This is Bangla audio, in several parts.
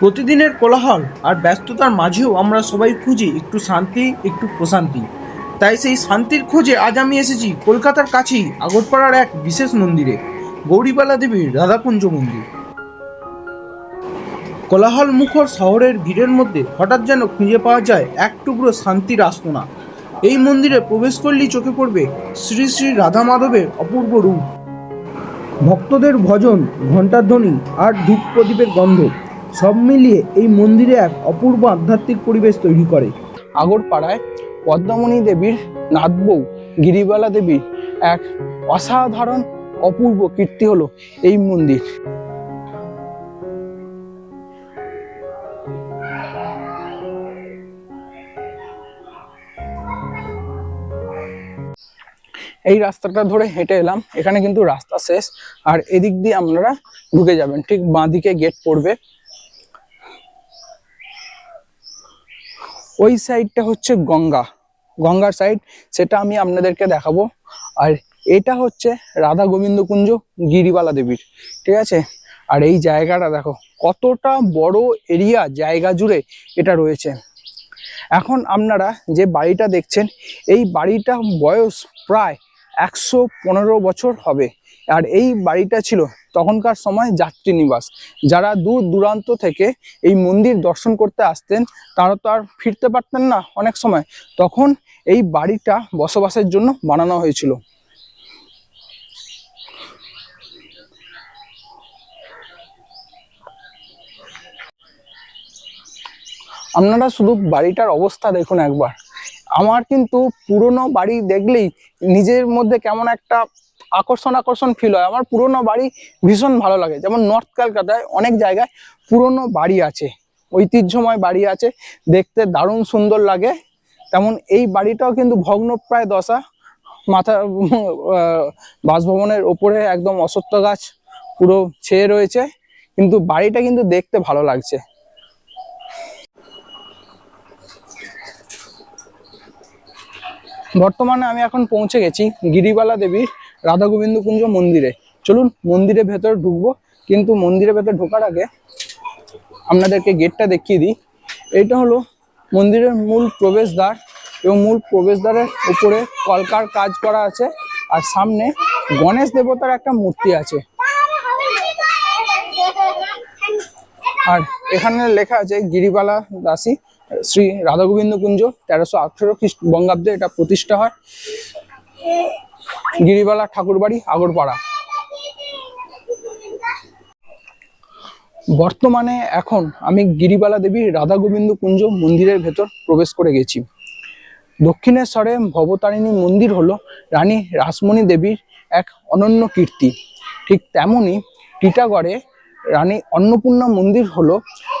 প্রতিদিনের কোলাহল আর ব্যস্ততার মাঝেও আমরা সবাই খুঁজি একটু শান্তি, একটু প্রশান্তি। তাই সেই শান্তির খোঁজে আজ আমি এসেছি কলকাতার কাছেই আগরপাড়ার এক বিশেষ মন্দিরে, গৌরীবালা দেবীর রাধাকুঞ্জ মন্দির। কোলাহল মুখর শহরের ভিড়ের মধ্যে হঠাৎ যেন খুঁজে পাওয়া যায় এক টুকরো শান্তির আস্তনা। এই মন্দিরে প্রবেশ করলেই চোখে পড়বে শ্রী শ্রী রাধা মাধবের অপূর্ব রূপ। ভক্তদের ভজন, ঘণ্টার ধ্বনি আর ধূপ প্রদীপের গন্ধ। সব মিলিয়ে এই মন্দিরে এক অপূর্ব আধ্যাত্মিক পরিবেশ তৈরি করে। আগরপাড়ায় পদ্মমণি দেবীর নাতবউ গিরিবালা দেবীর এক অসাধারণ অপূর্ব কীর্তি হলো এই মন্দির। এই রাস্তাটা ধরে হেঁটে এলাম, এখানে কিন্তু রাস্তা শেষ, আর এদিক দিয়ে আপনারা ঢুকে যাবেন, ঠিক বাঁ দিকে গেট পড়বে। ওই সাইডটা হচ্ছে গঙ্গা। গঙ্গার সাইড, সেটা আমি আপনাদেরকে দেখাবো। আর এটা হচ্ছে রাধা গোবিন্দ কুঞ্জ গিরিবালা দেবীর, ঠিক আছে? আর এই জায়গাটা দেখো, কতটা বড় এরিয়া, জায়গা জুড়ে এটা রয়েছে। এখন আপনারা যে বাড়িটা দেখছেন, এই বাড়িটা বয়স প্রায় একশো পনেরো বছর হবে। আর এই বাড়িটা ছিল তখনকার সময় যাত্রী নিবাস। যারা দূর দূরান্ত থেকে এই মন্দির দর্শন করতে আসতেন, তারা তো আর ফিরতে পারতেন না অনেক সময়। তখন এই বাড়িটা বসবাসের জন্য বানানো হয়েছিল। আপনারা শুধু বাড়িটার অবস্থা দেখুন একবার। আমার কিন্তু পুরনো বাড়ি দেখলেই নিজের মধ্যে কেমন একটা আকর্ষণ আকর্ষণ ফিল হয়। আমার পুরনো বাড়ি ভীষণ ভালো লাগে। যেমন নর্থ কলকাতায় অনেক জায়গায় পুরনো বাড়ি আছে। ঐতিহ্যময় বাড়ি আছে। দেখতে দারুণ সুন্দর লাগে। তেমন এই বাড়িটাও কিন্তু ভগ্নপ্রায় দশা। মাথা বাসভবনের ওপরে একদম অসত্য গাছ পুরো ছেয়ে রয়েছে। কিন্তু বাড়িটা কিন্তু দেখতে ভালো লাগছে। বর্তমানে আমি এখন পৌঁছে গেছি গিরিবালা দেবী রাধা গোবিন্দ কুঞ্জ মন্দিরে। চলুন মন্দিরের ভেতর ঢুকবো, কিন্তু মন্দিরের ভেতর ঢোকার আগে আপনাদেরকে গেটটা দেখিয়ে দিই। এটা হলো মন্দিরের মূল প্রবেশদ্বার এবং মূল প্রবেশদ্বারের উপরে কলকার কাজ করা আছে আর সামনে গণেশ দেবতার একটা মূর্তি আছে। আর এখানে লেখা আছে গিরিবালা দাসী শ্রী রাধা গোবিন্দ কুঞ্জ তেরোশো আঠেরো বঙ্গাব্দে এটা প্রতিষ্ঠা হয়। গিরিবালা ঠাকুরবাড়ি, আগরপাড়া। বর্তমানে এখন আমি গিরিবালা দেবী রাধা গোবিন্দ কুঞ্জ মন্দিরের ভেতর প্রবেশ করে গেছি। দক্ষিণেশ্বরে ভবতারিণী মন্দির হলো রানী রাসমণি দেবীর এক অনন্য কীর্তি। ঠিক তেমনই টিটাগড়ে রানী অন্নপূর্ণা মন্দির হলো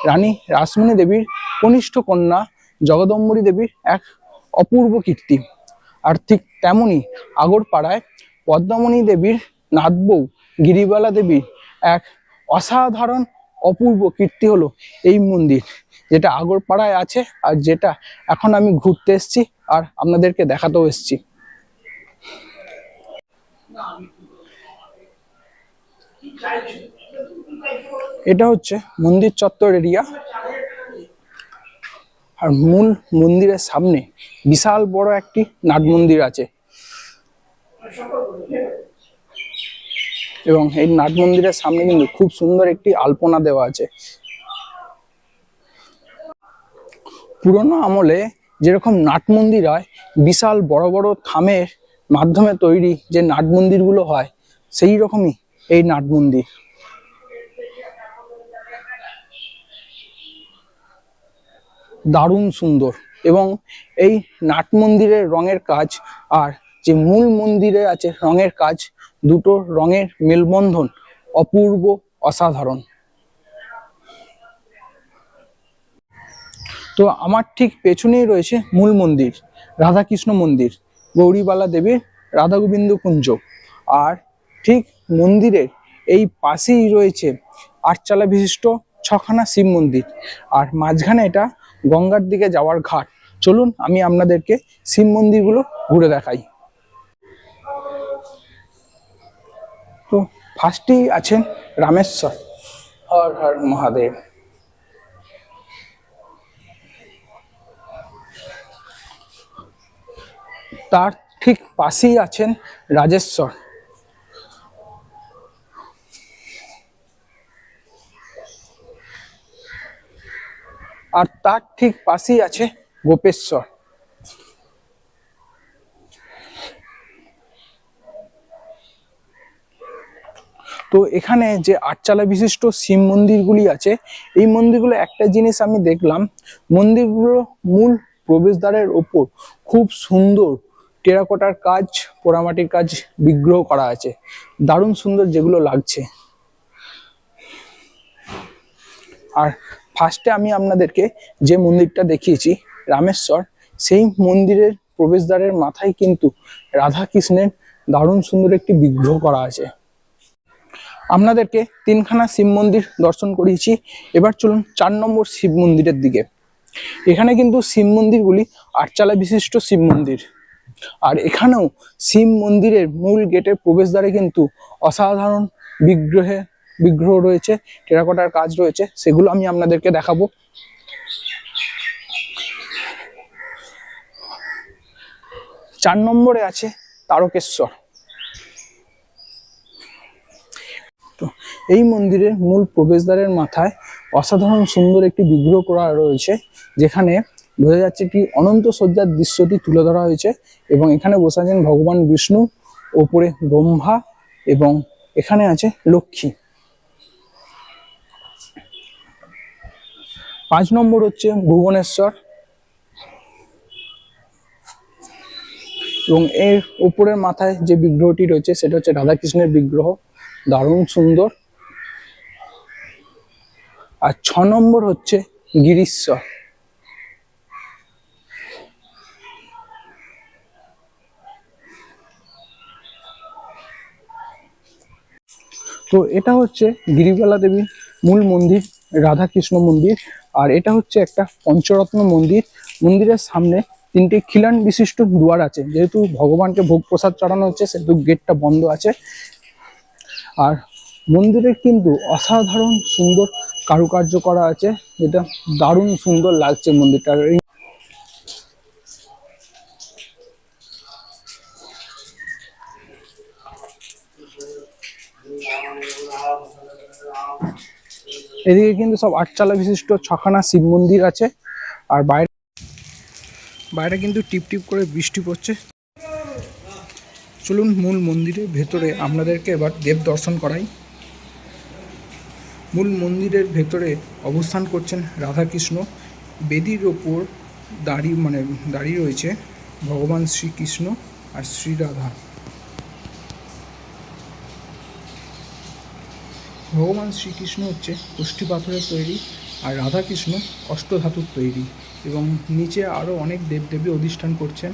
রানী রাসমণি দেবীর কনিষ্ঠ কন্যা জগদম্বরী দেবীর এক অপূর্ব কীর্তি। আর ঠিক তেমনি আগরপাড়ায় পদ্মমণি দেবীর নাতবউ গিরিবালা দেবীর এক অসাধারণ অপূর্ব কীর্তি হলো এই মন্দির, যেটা আগরপাড়ায় আছে আর যেটা এখন আমি ঘুরতে এসেছি আর আপনাদেরকে দেখাতেও এসেছি। এটা হচ্ছে মন্দির চত্বর এরিয়া। আর মূল মন্দিরের সামনে বিশাল বড় একটি নাট মন্দির আছে। এবং এই নাট মন্দিরের সামনে কিন্তু খুব সুন্দর একটি আলপনা দেওয়া আছে। পুরোনো আমলে যেরকম নাট মন্দির হয়, বিশাল বড় বড় থামের মাধ্যমে তৈরি যে নাট মন্দিরগুলো হয়, সেই রকমই এই নাট মন্দির। দারুণ সুন্দর। এবং এই নাট মন্দিরের রঙের কাজ আর যে মূল মন্দিরে আছে রঙের কাজ, দুটো রঙের মেলবন্ধন অপূর্ব, অসাধারণ। তো আমার ঠিক পেছনেই রয়েছে মূল মন্দির, রাধাকৃষ্ণ মন্দির, গৌরীবালা দেবীর রাধা গোবিন্দ কুঞ্জ। আর ঠিক মন্দিরের এই পাশেই রয়েছে আটচালা বিশিষ্ট ছখানা শিব মন্দির। আর মাঝখানে এটা গঙ্গার দিকে যাওয়ার ঘাট। চলুন, আমি আপনাদেরকে শিব মন্দিরগুলো ঘুরে দেখাই। তো ফার্স্টেই আছেন রামেশ্বর। হর হর মহাদেব। তার ঠিক পাশেই আছেন রাজেশ্বর। আর তার ঠিক পাশেই আছে গোপেশ্বর। তো এখানে যে আটচালা বিশিষ্ট শিব মন্দিরগুলি আছে, এই মন্দিরগুলো একটা জিনিস আমি দেখলাম, মন্দিরগুলো মূল প্রবেশদ্বারের ওপর খুব সুন্দর টেরাকোটার কাজ, পোড়ামাটির কাজ বিগ্রহ করা আছে। দারুণ সুন্দর যেগুলো লাগছে। আর ফার্স্টে আমি আপনাদেরকে যে মন্দিরটা দেখিয়েছি, রামেশ্বর, সেই মন্দিরের প্রবেশদ্বারের মাথায় কিন্তু রাধা কৃষ্ণের দারুণ সুন্দর একটি বিগ্রহ করা আছে। আপনাদেরকে তিনখানা শিব মন্দির দর্শন করিয়েছি। এবার চলুন চার নম্বর শিব মন্দিরের দিকে। এখানে কিন্তু শিব মন্দিরগুলি আটচালা বিশিষ্ট শিব মন্দির। আর এখানেও শিব মন্দিরের মূল গেটের প্রবেশদ্বারে কিন্তু অসাধারণ বিগ্রহে বিগ্রহ রয়েছে, টেরাকোটার কাজ রয়েছে, সেগুলো আমি আপনাদেরকে দেখাবো। চার নম্বরে আছে তারকেশ্বর। তো এই মন্দিরের মূল প্রবেশদ্বারের মাথায় অসাধারণ সুন্দর একটি বিগ্রহ করা রয়েছে, যেখানে বোঝা যাচ্ছে একটি অনন্ত শয্যার দৃশ্যটি তুলে ধরা হয়েছে এবং এখানে বসে আছেন ভগবান বিষ্ণু, ওপরে ব্রহ্মা এবং এখানে আছে লক্ষ্মী। পাঁচ নম্বর হচ্ছে ভুবনেশ্বর। এবং এর উপরের মাথায় যে বিগ্রহটি রয়েছে, সেটা হচ্ছে রাধাকৃষ্ণের বিগ্রহ, দারুণ সুন্দর। আর ছ নম্বর হচ্ছে গিরিশ্বর। তো এটা হচ্ছে গিরিবালা দেবীর মূল মন্দির রাধা কৃষ্ণ মন্দির। আর এটা হচ্ছে একটা পঞ্চরত্ন মন্দির। মন্দিরের সামনে তিনটি খিলান বিশিষ্ট দুয়ার আছে। যেহেতু ভগবানকে ভোগ প্রসাদ চড়ানো হচ্ছে, সেহেতু গেটটা বন্ধ আছে। আর মন্দিরে কিন্তু অসাধারণ সুন্দর কারুকার্য করা আছে। যেটা দারুণ সুন্দর লাগছে মন্দিরটার। এদিকে কিন্তু সব আটচালা বিশিষ্ট ছখানা শিব মন্দির আছে। আর বাইরে বাইরে কিন্তু টিপ টিপ করে বৃষ্টি পড়ছে। চলুন মূল মন্দিরের ভেতরে আপনাদেরকে এবার দেব দর্শন করাই। মূল মন্দিরের ভেতরে অবস্থান করছেন রাধাকৃষ্ণ। বেদির ওপর দাঁড়িয়ে মানে দাঁড়িয়ে রয়েছে ভগবান শ্রীকৃষ্ণ আর শ্রী ভগবান শ্রীকৃষ্ণ হচ্ছে কোষ্ঠী পাথরের তৈরি আর রাধাকৃষ্ণ অষ্টধাতুর তৈরি এবং নিচে আরও অনেক দেবদেবী অধিষ্ঠান করছেন।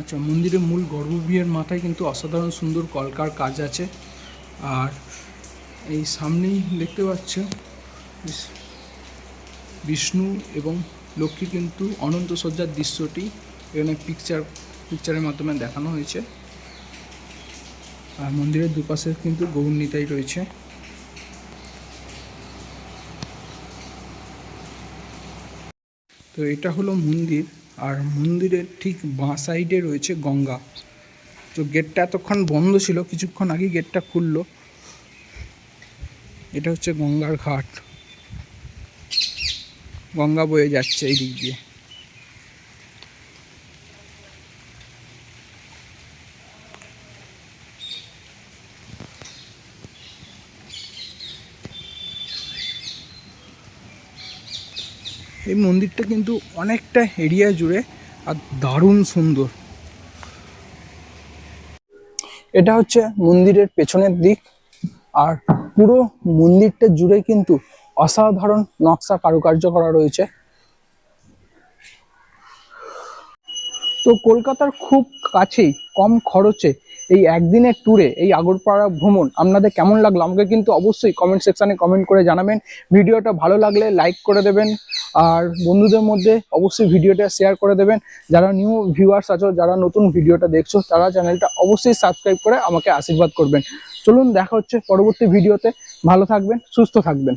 আচ্ছা মন্দিরের মূল গর্ভগৃহের মাথায় কিন্তু অসাধারণ সুন্দর কলকার কাজ আছে। আর এই সামনেই দেখতে পাচ্ছ বিষ্ণু এবং লক্ষ্মী কিন্তু অনন্ত সজ্জার দৃশ্যটি এখানে পিকচার পিকচারের মাধ্যমে দেখানো হয়েছে। আর মন্দিরের দুপাশে কিন্তু গৌর নিতাই রয়েছে। তো এটা হলো মন্দির, আর মন্দিরের ঠিক বাঁ সাইডে রয়েছে গঙ্গা। তো গেটটা এতক্ষণ বন্ধ ছিল, কিছুক্ষণ আগে গেটটা খুললো। এটা হচ্ছে গঙ্গার ঘাট। গঙ্গা বয়ে যাচ্ছে এই দিক দিয়ে। এই মন্দিরটা কিন্তু অনেকটা এরিয়া জুড়ে আর দারুণ সুন্দর। এটা হচ্ছে মন্দিরের পেছনের দিক আর পুরো মন্দিরটা জুড়ে কিন্তু অসাধারণ নকশা কারুকার্য করা রয়েছে। তো কলকাতার খুব কাছেই কম খরচে এই একদিনের ট্যুরে এই আগরপাড়া ভ্রমণ আপনাদের কেমন লাগল? আমাকে কিন্তু অবশ্যই কমেন্ট সেকশানে কমেন্ট করে জানাবেন। ভিডিওটা ভালো লাগলে লাইক করে দেবেন। আর বন্ধুদের মধ্যে অবশ্যই ভিডিওটা শেয়ার করে দেবেন। যারা নিউ ভিউয়ার্স আছো, যারা নতুন ভিডিওটা দেখছ, তারা চ্যানেলটা অবশ্যই সাবস্ক্রাইব করে আমাকে আশীর্বাদ করবেন। চলুন, দেখা হচ্ছে পরবর্তী ভিডিওতে ভালো থাকবেন, সুস্থ থাকবেন।